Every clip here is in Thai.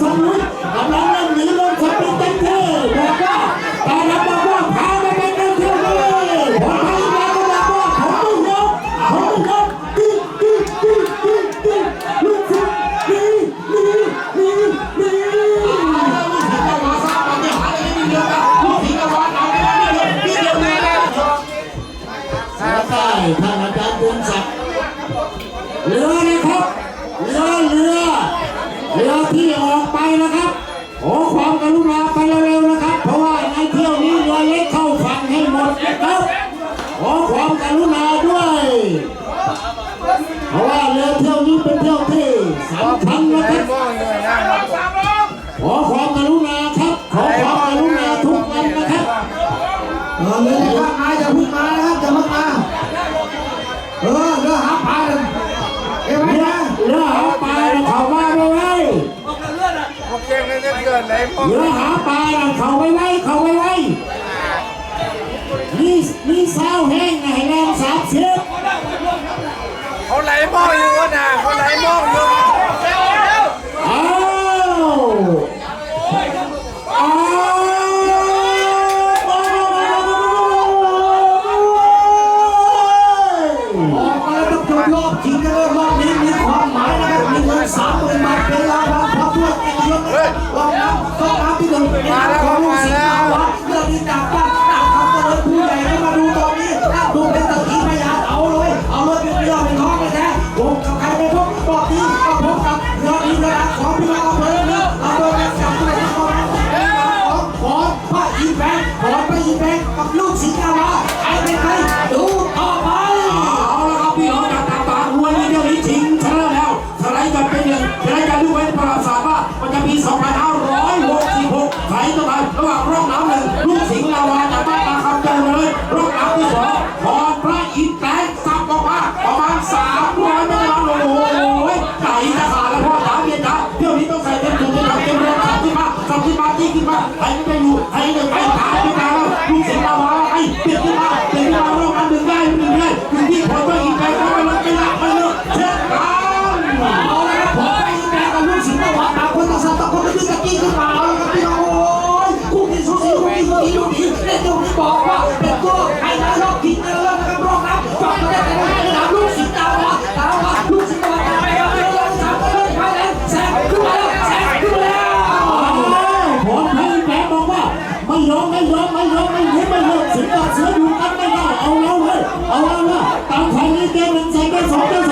สมุนกำลังเล่นหนีลงสปินเต็มที่บอกว่าแต่ละบอกว่าพาไปเป็นเต็มที่เลยผมให้แกก็บอกว่าผมไม่ยอมผมไม่ยอมตึ๊ดตึ๊ดตึ๊ดตึ๊ดตึ๊ดลูกศิษย์หนีหนีหนีหนีสาใต้ท่านอาจารย์บุญศักดิ์เรือนะครับเรือเรือ เรือที่ออกไปนะครับ ขอความกรุณาไปเร็วๆนะครับ เพราะว่าในเที่ยวนี้เรือเล็กเข้าฝั่งให้หมดนะครับ ขอความกรุณาด้วย เพราะว่าเรือเที่ยวนี้เป็นเที่ยวที่สำคัญนะครับขอความกรุณาครับ ขอความกรุณาทุกท่านนะครับเออเลยนะครับนายจะพึ่งมานะครับจะพึ่งมา เออเรือหาปลาเลยเอ้ยไหม เรือ นะ เรือหาปลาน่ะเขามาไว้ไว้ โอเคงั้นจะเกิดอะไรพวกเรือหาปลาน่ะเขาไว้ไว้เขาไว้ไว้นี่นี่สาวแห้งไงแรงสามเสียบเขาไหลหม้ออยู่นะเขาไหลหม้ออยู่อ้าวอ้าวออกมาแล้วต้องจบรอบชิงกันเลยรอบนี้มีความหมายนะครับมีเงินสามหมื่นบาท ยเกียรติยศรองน้ำต้องน้ำที่หนึ่งเป็นของลูกศิษย์ดาวะเรื่องนี้จากบ้านตามคำเจริญผู้ใหญ่ก็มาดูตอนนี้นั่งดูเป็นตะกี้พยานเอาเลย เอาเลยเป็นเรื่องเป็นท้องไปแท้วงกับใครไปพบรอบนี้ก็พบกับเรือดีเรือดังของพี่น้องอำเภอนี้อำเภอแม่จับตัวที่กองของขอพระอีแบงขอพระอีแบงกับลูกศิษย์ดาวะใครเป็นใคร มาใครไม่อยู่ใครไม่ไปตายไปตายลูกสิงห์ลาวาไอ้เปลี่ยนขึ้นมาเปลี่ยนขึ้นมาร่องน้ำหนึ่งได้หนึ่งได้ถึงที่พรพระอินทร์แตงก็มันไปามใครนี่เ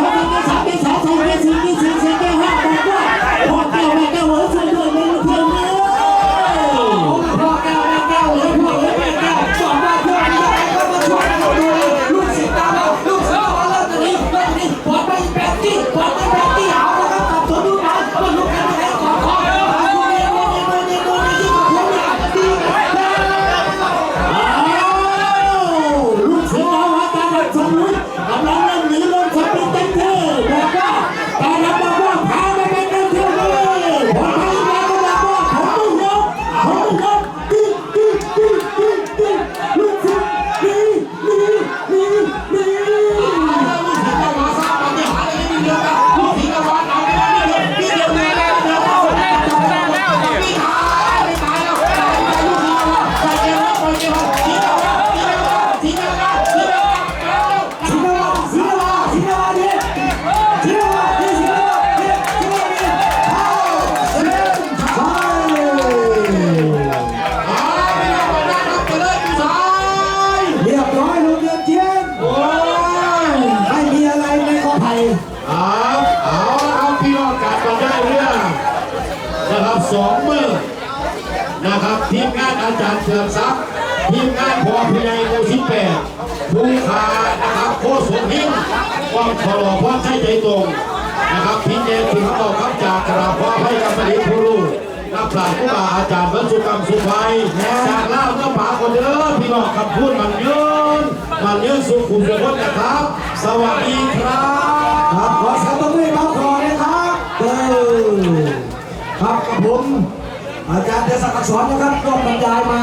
สองมือนะครับทีมงานอาจารย์เฉลิมทรัพย์ ทีมงานพอพินัยโมชิแปดผู้ขานะครับโคสมหินว่างขอรอพ่อใช้ใจตรงนะครับพี่เจถึงต่อครับจากกราบพ่อให้กับมณีผู้รู้นักปราชญ์ผู้บาอาจารย์บรรจุกรรมสุภัยจากล่าวเจ้าป่าคนเด้อพี่น้องคำพูดมันยืนมันยืนสุขุมสุขนะครับ สวัสดีครับครับขอสียงตบมือเราก่อนะครับเออครับกับผมอาจารย์เดชศักดิ์อักษรนะครับก็บรรยายมา